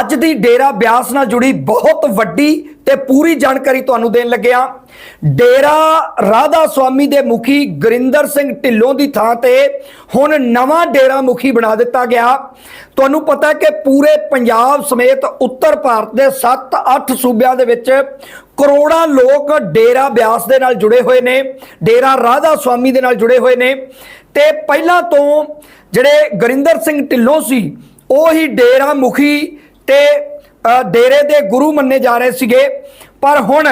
ਅੱਜ ਦੀ ਡੇਰਾ ਬਿਆਸ ਨਾਲ ਜੁੜੀ ਬਹੁਤ ਵੱਡੀ ਤੇ ਪੂਰੀ ਜਾਣਕਾਰੀ ਤੁਹਾਨੂੰ ਦੇਣ ਲੱਗਿਆ ਡੇਰਾ ਰਾਧਾ ਸੁਆਮੀ ਦੇ ਮੁਖੀ ਗੁਰਿੰਦਰ ਸਿੰਘ ਢਿੱਲੋਂ ਦੀ ਥਾਂ ਤੇ ਹੁਣ ਨਵਾਂ ਡੇਰਾ ਮੁਖੀ ਬਣਾ ਦਿੱਤਾ ਗਿਆ। ਤੁਹਾਨੂੰ ਪਤਾ ਕਿ ਪੂਰੇ ਪੰਜਾਬ ਸਮੇਤ ਉੱਤਰ ਭਾਰਤ ਦੇ 7-8 ਸੂਬਿਆਂ ਦੇ ਵਿੱਚ ਕਰੋੜਾਂ ਲੋਕ ਡੇਰਾ ਬਿਆਸ ਦੇ ਨਾਲ ਜੁੜੇ ਹੋਏ ਨੇ, ਡੇਰਾ ਰਾਧਾ ਸੁਆਮੀ ਦੇ ਨਾਲ ਜੁੜੇ ਹੋਏ ਨੇ। ਤੇ ਪਹਿਲਾਂ ਤੋਂ ਜਿਹੜੇ ਗੁਰਿੰਦਰ ਸਿੰਘ ਢਿੱਲੋਂ ਸੀ, ਉਹ ਹੀ ਡੇਰਾ ਮੁਖੀ ਤੇ ਡੇਰੇ ਦੇ ਗੁਰੂ ਮੰਨੇ ਜਾ ਰਹੇ ਸੀਗੇ। ਪਰ ਹੁਣ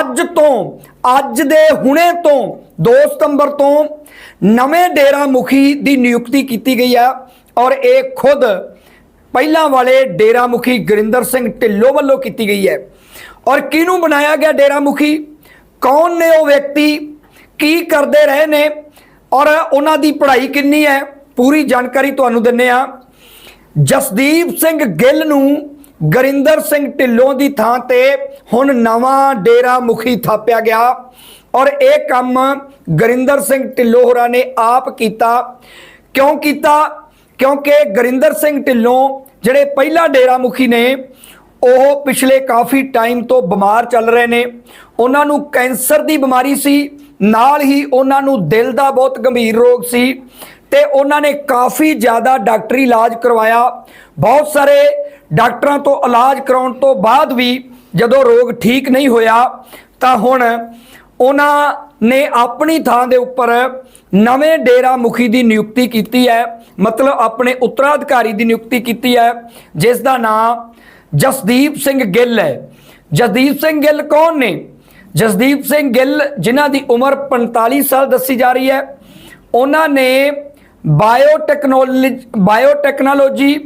ਅੱਜ ਤੋਂ, ਅੱਜ ਦੇ ਹੁਣੇ ਤੋਂ 2 ਸਤੰਬਰ ਤੋਂ ਨਵੇਂ ਡੇਰਾ ਮੁਖੀ ਦੀ ਨਿਯੁਕਤੀ ਕੀਤੀ ਗਈ ਹੈ ਔਰ ਇਹ ਖੁਦ ਪਹਿਲਾਂ ਵਾਲੇ ਡੇਰਾ ਮੁਖੀ ਗੁਰਿੰਦਰ ਸਿੰਘ ਢਿੱਲੋਂ ਵੱਲੋਂ ਕੀਤੀ ਗਈ ਹੈ। ਔਰ ਕਿਹਨੂੰ ਬਣਾਇਆ ਗਿਆ ਡੇਰਾ ਮੁਖੀ? ਕੌਣ ਨੇ ਉਹ ਵਿਅਕਤੀ? ਕੀ ਕਰਦੇ ਰਹੇ ਨੇ? ਔਰ ਉਹਨਾਂ ਦੀ ਪੜ੍ਹਾਈ ਕਿੰਨੀ ਹੈ? ਪੂਰੀ ਜਾਣਕਾਰੀ ਤੁਹਾਨੂੰ ਦਿੰਨੇ ਆ। ਜਸਦੀਪ ਸਿੰਘ ਗਿੱਲ ਨੂੰ ਗੁਰਿੰਦਰ ਸਿੰਘ ਢਿੱਲੋਂ ਦੀ ਥਾਂ ਤੇ ਹੁਣ ਨਵਾਂ ਡੇਰਾ ਮੁਖੀ ਥਾਪਿਆ ਗਿਆ ਔਰ ਇਹ ਕੰਮ ਗੁਰਿੰਦਰ ਸਿੰਘ ਢਿੱਲੋਂ ਹੋਰਾਂ ਨੇ ਆਪ ਕੀਤਾ। ਕਿਉਂ ਕੀਤਾ? ਕਿਉਂਕਿ ਗੁਰਿੰਦਰ ਸਿੰਘ ਢਿੱਲੋਂ ਜਿਹੜੇ ਪਹਿਲਾ ਡੇਰਾ ਮੁਖੀ ਨੇ, ਉਹ ਪਿਛਲੇ ਕਾਫੀ ਟਾਈਮ ਤੋਂ ਬਿਮਾਰ ਚੱਲ ਰਹੇ ਨੇ। ਉਹਨਾਂ ਨੂੰ ਕੈਂਸਰ ਦੀ ਬਿਮਾਰੀ ਸੀ, ਨਾਲ ਹੀ ਉਹਨਾਂ ਨੂੰ ਦਿਲ ਦਾ ਬਹੁਤ ਗੰਭੀਰ ਰੋਗ ਸੀ। ਤੇ ਉਹਨਾਂ ਨੇ ਕਾਫੀ ਜ਼ਿਆਦਾ ਡਾਕਟਰੀ ਇਲਾਜ ਕਰਵਾਇਆ। ਬਹੁਤ ਸਾਰੇ ਡਾਕਟਰਾਂ ਤੋਂ ਇਲਾਜ ਕਰਾਉਣ ਤੋਂ ਬਾਅਦ ਵੀ ਜਦੋਂ ਰੋਗ ਠੀਕ ਨਹੀਂ ਹੋਇਆ, ਤਾਂ ਹੁਣ ਉਹਨਾਂ ਨੇ ਆਪਣੀ ਥਾਂ ਦੇ ਉੱਪਰ ਨਵੇਂ ਡੇਰਾ ਮੁਖੀ ਦੀ ਨਿਯੁਕਤੀ ਕੀਤੀ ਹੈ। ਮਤਲਬ ਆਪਣੇ ਉੱਤਰਾਧਿਕਾਰੀ ਦੀ ਨਿਯੁਕਤੀ ਕੀਤੀ ਹੈ, ਜਿਸ ਦਾ ਨਾਮ ਜਸਦੀਪ ਸਿੰਘ ਗਿੱਲ ਹੈ। ਜਸਦੀਪ ਸਿੰਘ ਗਿੱਲ ਕੌਣ ਨੇ? ਜਸਦੀਪ ਸਿੰਘ ਗਿੱਲ ਜਿਨ੍ਹਾਂ ਦੀ ਉਮਰ 45 ਸਾਲ ਦੱਸੀ ਜਾ ਰਹੀ ਹੈ। ਉਹਨਾਂ ਨੇ ਬਾਇਓਟੈਕਨੋਲੋਜੀ ਬਾਇਓਟੈਕਨੋਲੋਜੀ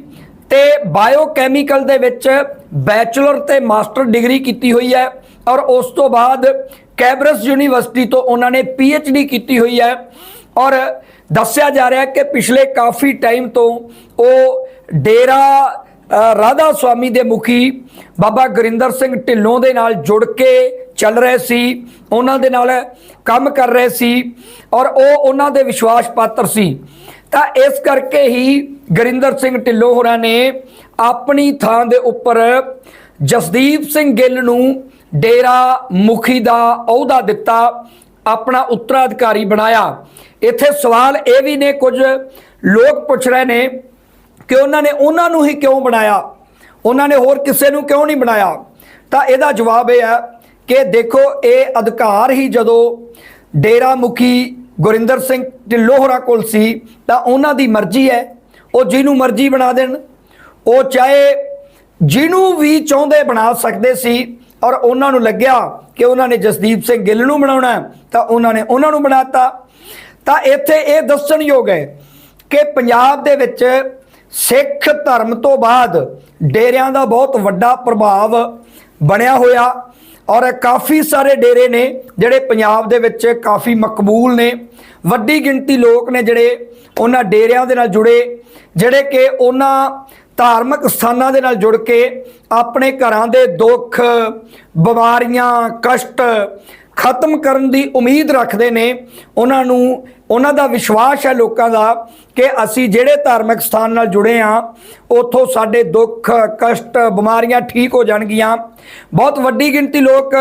ਤੇ ਬਾਇਓਕੈਮੀਕਲ ਦੇ ਵਿੱਚ ਬੈਚਲਰ ਤੇ ਮਾਸਟਰ ਡਿਗਰੀ ਕੀਤੀ ਹੋਈ ਹੈ ਔਰ ਉਸ ਤੋਂ ਬਾਅਦ ਕੈਬਰਸ ਯੂਨੀਵਰਸਿਟੀ ਤੋਂ ਉਹਨਾਂ ਨੇ ਡੀ ਕੀਤੀ ਹੋਈ ਹੈ ਔਰ ਦੱਸਿਆ ਜਾ ਰਿਹਾ ਹੈ ਕਿ ਪਿਛਲੇ ਕਾਫੀ ਟਾਈਮ ਤੋਂ ਉਹ ਡੇਰਾ ਰਾਧਾ ਸੁਆਮੀ ਦੇ ਮੁਖੀ ਬਾਬਾ ਗੁਰਿੰਦਰ ਸਿੰਘ ਢਿੱਲੋਂ ਦੇ ਨਾਲ ਜੁੜ ਕੇ ਚੱਲ ਰਹੇ ਸੀ, ਉਹਨਾਂ ਦੇ ਨਾਲ ਕੰਮ ਕਰ ਰਹੇ ਸੀ ਔਰ ਉਹ ਉਹਨਾਂ ਦੇ ਵਿਸ਼ਵਾਸ ਪਾਤਰ ਸੀ। ਤਾਂ ਇਸ ਕਰਕੇ ਹੀ ਗਰਿੰਦਰ ਸਿੰਘ ਢਿੱਲੋਂ ਹੋਰਾਂ ਨੇ ਆਪਣੀ ਥਾਂ ਦੇ ਉੱਪਰ ਜਸਦੀਪ ਸਿੰਘ ਗਿੱਲ ਨੂੰ ਡੇਰਾ ਮੁਖੀ ਦਾ ਅਹੁਦਾ ਦਿੱਤਾ, ਆਪਣਾ ਉੱਤਰਾਧਿਕਾਰੀ ਬਣਾਇਆ। ਇੱਥੇ ਸਵਾਲ ਇਹ ਵੀ ਨੇ, ਕੁਝ ਲੋਕ ਪੁੱਛ ਰਹੇ ਨੇ ਕਿ ਉਹਨਾਂ ਨੇ ਉਹਨਾਂ ਨੂੰ ਹੀ ਕਿਉਂ ਬਣਾਇਆ? ਉਹਨਾਂ ਨੇ ਹੋਰ ਕਿਸੇ ਨੂੰ ਕਿਉਂ ਨਹੀਂ ਬਣਾਇਆ? ਤਾਂ ਇਹਦਾ ਜਵਾਬ ਇਹ ਹੈ ਕਿ ਦੇਖੋ, ਇਹ ਅਧਿਕਾਰ ਹੀ ਜਦੋਂ ਡੇਰਾ ਮੁਖੀ ਗੁਰਿੰਦਰ ਸਿੰਘ ਢਿੱਲੋਹਰਾ ਕੋਲ ਸੀ, ਤਾਂ ਉਹਨਾਂ ਦੀ ਮਰਜ਼ੀ ਹੈ। ਉਹ ਜਿਹਨੂੰ ਮਰਜ਼ੀ ਬਣਾ ਦੇਣ। ਉਹ ਚਾਹੇ ਜਿਹਨੂੰ ਵੀ ਚਾਹੁੰਦੇ ਬਣਾ ਸਕਦੇ ਸੀ, ਔਰ ਉਹਨਾਂ ਨੂੰ ਲੱਗਿਆ ਕਿ ਉਹਨਾਂ ਨੇ ਜਸਦੀਪ ਸਿੰਘ ਗਿੱਲ ਨੂੰ ਬਣਾਉਣਾ ਤਾਂ ਉਹਨਾਂ ਨੇ ਉਹਨਾਂ ਨੂੰ ਬਣਾਤਾ। ਤਾਂ ਇੱਥੇ ਇਹ ਦੱਸਣਯੋਗ ਹੈ ਕਿ ਪੰਜਾਬ ਦੇ ਵਿੱਚ ਸਿੱਖ ਧਰਮ ਤੋਂ ਬਾਅਦ ਡੇਰਿਆਂ ਦਾ ਬਹੁਤ ਵੱਡਾ ਪ੍ਰਭਾਵ ਬਣਿਆ ਹੋਇਆ। ਔਰ ਕਾਫੀ ਸਾਰੇ ਡੇਰੇ ਨੇ ਜਿਹੜੇ ਪੰਜਾਬ ਦੇ ਵਿੱਚ ਕਾਫੀ ਮਕਬੂਲ ਨੇ। ਵੱਡੀ ਗਿਣਤੀ ਲੋਕ ਨੇ ਜਿਹੜੇ ਉਹਨਾਂ ਡੇਰਿਆਂ ਦੇ ਨਾਲ ਜੁੜੇ, ਜਿਹੜੇ ਕਿ ਉਹਨਾਂ ਧਾਰਮਿਕ ਸਥਾਨਾਂ ਦੇ ਨਾਲ ਜੁੜ ਕੇ ਆਪਣੇ ਘਰਾਂ ਦੇ ਦੁੱਖ, ਬਿਮਾਰੀਆਂ, ਕਸ਼ਟ ਖਤਮ ਕਰਨ ਦੀ ਉਮੀਦ ਰੱਖਦੇ ਨੇ। ਉਹਨਾਂ ਨੂੰ, ਉਹਨਾਂ ਦਾ ਵਿਸ਼ਵਾਸ ਹੈ ਲੋਕਾਂ ਦਾ ਕਿ ਅਸੀਂ ਜਿਹੜੇ ਧਾਰਮਿਕ ਸਥਾਨ ਨਾਲ ਜੁੜੇ ਆ ਉੱਥੋਂ ਸਾਡੇ ਦੁੱਖ, ਕਸ਼ਟ, ਬਿਮਾਰੀਆਂ ਠੀਕ ਹੋ ਜਾਣਗੀਆਂ। ਬਹੁਤ ਵੱਡੀ ਗਿਣਤੀ ਲੋਕ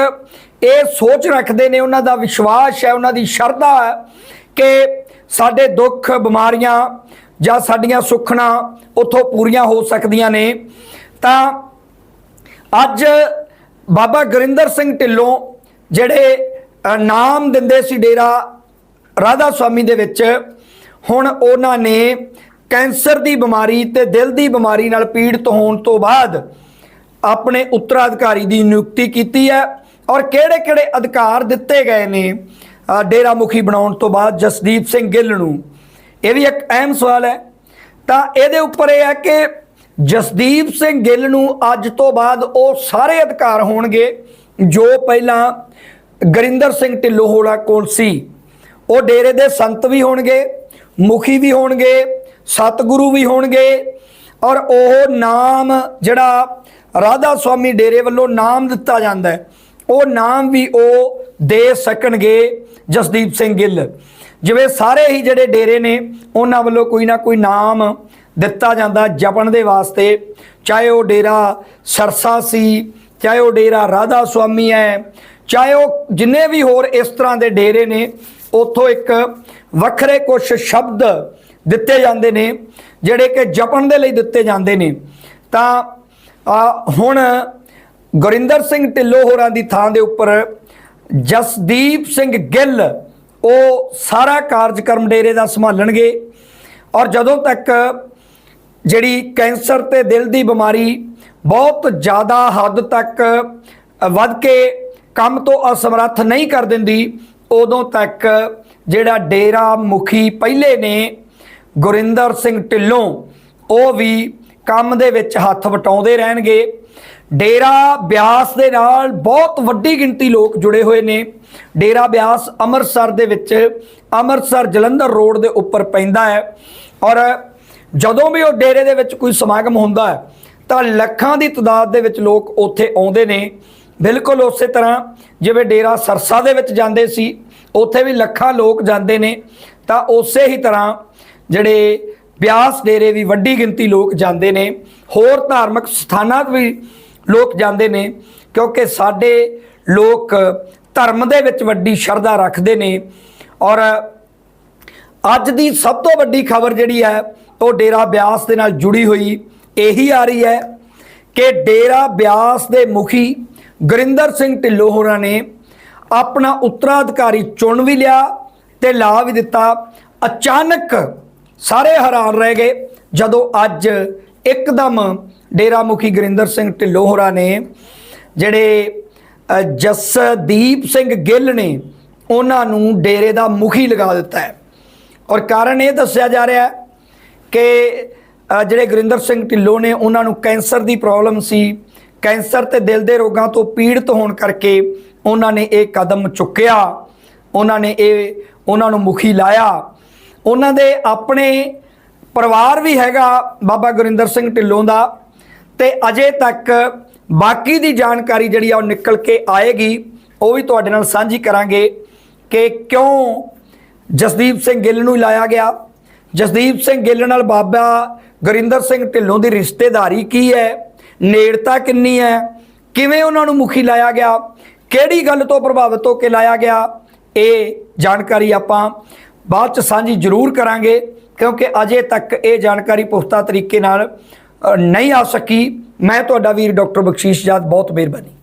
ਇਹ ਸੋਚ ਰੱਖਦੇ ਨੇ, ਉਹਨਾਂ ਦਾ ਵਿਸ਼ਵਾਸ ਹੈ, ਉਹਨਾਂ ਦੀ ਸ਼ਰਧਾ ਹੈ ਕਿ ਸਾਡੇ ਦੁੱਖ, ਬਿਮਾਰੀਆਂ ਜਾਂ ਸਾਡੀਆਂ ਸੁੱਖਣਾ ਉੱਥੋਂ ਪੂਰੀਆਂ ਹੋ ਸਕਦੀਆਂ ਨੇ। ਤਾਂ ਅੱਜ ਬਾਬਾ ਗੁਰਿੰਦਰ ਸਿੰਘ ਢਿੱਲੋਂ ਜਿਹੜੇ ਨਾਮ ਦਿੰਦੇ ਸੀ ਡੇਰਾ ਰਾਧਾ ਸੁਆਮੀ ਦੇ ਵਿੱਚ, ਹੁਣ ਉਹਨਾਂ ਨੇ ਕੈਂਸਰ ਦੀ ਬਿਮਾਰੀ ਤੇ ਦਿਲ ਦੀ ਬਿਮਾਰੀ ਨਾਲ ਪੀੜਤ ਹੋਣ ਤੋਂ ਬਾਅਦ ਆਪਣੇ ਉੱਤਰਾਧਿਕਾਰੀ ਦੀ ਨਿਯੁਕਤੀ ਕੀਤੀ ਹੈ ਔਰ ਕਿਹੜੇ-ਕਿਹੜੇ ਅਧਿਕਾਰ ਦਿੱਤੇ ਗਏ ਨੇ ਡੇਰਾ ਮੁਖੀ ਬਣਾਉਣ ਤੋਂ ਬਾਅਦ ਜਸਦੀਪ ਸਿੰਘ ਗਿੱਲ ਨੂੰ। ਇਹ ਵੀ ਇੱਕ ਅਹਿਮ ਸਵਾਲ ਹੈ। ਤਾਂ ਇਹਦੇ ਉੱਪਰ ਇਹ ਹੈ ਕਿ ਜਸਦੀਪ ਸਿੰਘ ਗਿੱਲ ਨੂੰ ਅੱਜ ਤੋਂ ਬਾਅਦ ਉਹ ਸਾਰੇ ਅਧਿਕਾਰ ਹੋਣਗੇ। ਜੋ ਪਹਿਲਾਂ ਗੁਰਿੰਦਰ ਸਿੰਘ ਢਿੱਲੋਂ ਹੋਲਾ ਕੋਲ ਸੀ, ਉਹ ਡੇਰੇ ਦੇ ਸੰਤ ਵੀ ਹੋਣਗੇ, ਮੁਖੀ ਵੀ ਹੋਣਗੇ, ਸਤਿਗੁਰੂ ਵੀ ਹੋਣਗੇ ਔਰ ਉਹ ਨਾਮ ਜਿਹੜਾ ਰਾਧਾ ਸੁਆਮੀ ਡੇਰੇ ਵੱਲੋਂ ਨਾਮ ਦਿੱਤਾ ਜਾਂਦਾ ਹੈ, ਉਹ ਨਾਮ ਵੀ ਉਹ ਦੇ ਸਕਣਗੇ ਜਸਦੀਪ ਸਿੰਘ ਗਿੱਲ। ਜਿਵੇਂ ਸਾਰੇ ਹੀ ਜਿਹੜੇ ਡੇਰੇ ਨੇ, ਉਹਨਾਂ ਵੱਲੋਂ ਕੋਈ ਨਾ ਕੋਈ ਨਾਮ ਦਿੱਤਾ ਜਾਂਦਾ ਜਪਣ ਦੇ ਵਾਸਤੇ, ਚਾਹੇ ਉਹ ਡੇਰਾ ਸਰਸਾ ਸੀ ਚਾਹੇ ਉਹ ਡੇਰਾ ਰਾਧਾ ਸੁਆਮੀ ਹੈ, ਚਾਹੇ ਉਹ ਜਿੰਨੇ ਵੀ ਹੋਰ ਇਸ ਤਰ੍ਹਾਂ ਦੇ ਡੇਰੇ ਨੇ, ਉੱਥੋਂ ਇੱਕ ਵੱਖਰੇ ਕੁਝ ਸ਼ਬਦ ਦਿੱਤੇ ਜਾਂਦੇ ਨੇ, ਜਿਹੜੇ ਕਿ ਜਪਣ ਦੇ ਲਈ ਦਿੱਤੇ ਜਾਂਦੇ ਨੇ। ਤਾਂ ਹੁਣ ਗੁਰਿੰਦਰ ਸਿੰਘ ਢਿੱਲੋਂ ਹੋਰਾਂ ਦੀ ਥਾਂ ਦੇ ਉੱਪਰ ਜਸਦੀਪ ਸਿੰਘ ਗਿੱਲ, ਉਹ ਸਾਰਾ ਕਾਰਜਕਰਮ ਡੇਰੇ ਦਾ ਸੰਭਾਲਣਗੇ। ਔਰ ਜਦੋਂ ਤੱਕ ਜਿਹੜੀ ਕੈਂਸਰ ਤੇ ਦਿਲ ਦੀ ਬਿਮਾਰੀ ਬਹੁਤ ਜ਼ਿਆਦਾ ਹੱਦ ਤੱਕ ਵੱਧ ਕੇ ਕੰਮ ਤੋਂ ਅਸਮਰੱਥ ਨਹੀਂ ਕਰ ਦਿੰਦੀ, ਉਦੋਂ ਤੱਕ ਜਿਹੜਾ ਡੇਰਾ ਮੁਖੀ ਪਹਿਲੇ ਨੇ ਗੁਰਿੰਦਰ ਸਿੰਘ ਢਿੱਲੋਂ, ਉਹ ਵੀ ਕੰਮ ਦੇ ਵਿੱਚ ਹੱਥ ਵਟਾਉਂਦੇ ਰਹਿਣਗੇ। ਡੇਰਾ ਬਿਆਸ ਦੇ ਨਾਲ ਬਹੁਤ ਵੱਡੀ ਗਿਣਤੀ ਲੋਕ ਜੁੜੇ ਹੋਏ ਨੇ। ਡੇਰਾ ਬਿਆਸ ਅੰਮ੍ਰਿਤਸਰ ਦੇ ਵਿੱਚ, ਅੰਮ੍ਰਿਤਸਰ ਜਲੰਧਰ ਰੋਡ ਦੇ ਉੱਪਰ ਪੈਂਦਾ ਹੈ। ਔਰ ਜਦੋਂ ਵੀ ਉਹ ਡੇਰੇ ਦੇ ਵਿੱਚ ਕੋਈ ਸਮਾਗਮ ਹੁੰਦਾ ਹੈ, ਤਾਂ ਲੱਖਾਂ ਦੀ ਤਦਾਦ ਦੇ ਵਿੱਚ ਲੋਕ ਉੱਥੇ ਆਉਂਦੇ ਨੇ। ਬਿਲਕੁਲ ਉਸੇ ਤਰ੍ਹਾਂ ਜਿਵੇਂ ਡੇਰਾ ਸਰਸਾ ਦੇ ਵਿੱਚ ਜਾਂਦੇ ਸੀ, ਉੱਥੇ ਵੀ ਲੱਖਾਂ ਲੋਕ ਜਾਂਦੇ ਨੇ। ਤਾਂ ਉਸੇ ਹੀ ਤਰ੍ਹਾਂ ਜਿਹੜੇ ਬਿਆਸ ਡੇਰੇ ਵੀ ਵੱਡੀ ਗਿਣਤੀ ਲੋਕ ਜਾਂਦੇ ਨੇ, ਹੋਰ ਧਾਰਮਿਕ ਸਥਾਨਾਂ 'ਤੇ ਵੀ ਲੋਕ ਜਾਂਦੇ ਨੇ, ਕਿਉਂਕਿ ਸਾਡੇ ਲੋਕ ਧਰਮ ਦੇ ਵਿੱਚ ਵੱਡੀ ਸ਼ਰਧਾ ਰੱਖਦੇ ਨੇ। ਔਰ ਅੱਜ ਦੀ ਸਭ ਤੋਂ ਵੱਡੀ ਖਬਰ ਜਿਹੜੀ ਹੈ ਉਹ ਡੇਰਾ ਬਿਆਸ ਦੇ ਨਾਲ ਜੁੜੀ ਹੋਈ ਇਹੀ ਆ ਰਹੀ ਹੈ ਕਿ ਡੇਰਾ ਬਿਆਸ ਦੇ ਮੁਖੀ ਗੁਰਿੰਦਰ ਸਿੰਘ ਢਿੱਲੋਂ ਹੋਰਾਂ ਨੇ ਆਪਣਾ ਉੱਤਰਾਧਿਕਾਰੀ ਚੁਣ ਵੀ ਲਿਆ ਤੇ ਲਾ ਵੀ ਦਿੱਤਾ। ਅਚਾਨਕ ਸਾਰੇ ਹੈਰਾਨ ਰਹਿ ਗਏ ਜਦੋਂ ਅੱਜ ਇੱਕਦਮ ਡੇਰਾ ਮੁਖੀ ਗੁਰਿੰਦਰ ਸਿੰਘ ਢਿੱਲੋਂ ਹੋਰਾਂ ਨੇ ਜਿਹੜੇ ਅ, ਜਸਦੀਪ ਸਿੰਘ ਗਿੱਲ ਨੇ ਉਹਨਾਂ ਨੂੰ ਡੇਰੇ ਦਾ ਮੁਖੀ ਲਗਾ ਦਿੱਤਾ ਹੈ। ਔਰ ਕਾਰਨ ਇਹ ਦੱਸਿਆ ਜਾ ਰਿਹਾ ਹੈ ਕਿ ਜਿਹੜੇ ਗੁਰਿੰਦਰ ਸਿੰਘ ਢਿੱਲੋਂ ਨੇ, ਉਹਨਾਂ ਨੂੰ ਕੈਂਸਰ ਦੀ ਪ੍ਰੋਬਲਮ ਸੀ। ਕੈਂਸਰ ਤੇ ਦਿਲ ਦੇ ਰੋਗਾਂ ਤੋਂ ਪੀੜਤ ਹੋਣ ਕਰਕੇ ਉਹਨਾਂ ਨੇ ਇਹ ਕਦਮ ਚੁੱਕਿਆ। ਉਹਨਾਂ ਨੇ ਇਹ, ਉਹਨਾਂ ਨੂੰ ਮੁਖੀ ਲਾਇਆ। ਉਹਨਾਂ ਦੇ ਆਪਣੇ ਪਰਿਵਾਰ ਵੀ ਹੈਗਾ ਬਾਬਾ ਗੁਰਿੰਦਰ ਸਿੰਘ ਢਿੱਲੋਂ ਦਾ। ਤੇ ਅਜੇ ਤੱਕ ਬਾਕੀ ਦੀ ਜਾਣਕਾਰੀ ਜਿਹੜੀ ਆ ਉਹ ਨਿਕਲ ਕੇ ਆਏਗੀ, ਉਹ ਵੀ ਤੁਹਾਡੇ ਨਾਲ ਸਾਂਝੀ ਕਰਾਂਗੇ ਕਿ ਕਿਉਂ ਜਸਦੀਪ ਸਿੰਘ ਗਿੱਲ ਨੂੰ ਲਾਇਆ ਗਿਆ। ਜਸਦੀਪ ਸਿੰਘ ਗਿੱਲ ਨਾਲ ਬਾਬਾ ਗੁਰਿੰਦਰ ਸਿੰਘ ਢਿੱਲੋਂ ਦੀ ਰਿਸ਼ਤੇਦਾਰੀ ਕੀ ਹੈ? ਨੇੜਤਾ ਕਿੰਨੀ ਹੈ? ਕਿਵੇਂ ਉਹਨਾਂ ਨੂੰ ਮੁਖੀ ਲਾਇਆ ਗਿਆ? ਕਿਹੜੀ ਗੱਲ ਤੋਂ ਪ੍ਰਭਾਵਿਤ ਹੋ ਕੇ ਲਾਇਆ ਗਿਆ? ਇਹ ਜਾਣਕਾਰੀ ਆਪਾਂ ਬਾਅਦ ਚ ਸਾਂਝੀ ਜ਼ਰੂਰ ਕਰਾਂਗੇ, ਕਿਉਂਕਿ ਅਜੇ ਤੱਕ ਇਹ ਜਾਣਕਾਰੀ ਪੁਖਤਾ ਤਰੀਕੇ ਨਾਲ ਨਹੀਂ ਆ ਸਕੀ। ਮੈਂ ਤੁਹਾਡਾ ਵੀਰ ਡਾਕਟਰ ਬਖਸ਼ੀਸ਼ ਜਾਦ, ਬਹੁਤ ਮਿਹਰਬਾਨੀ।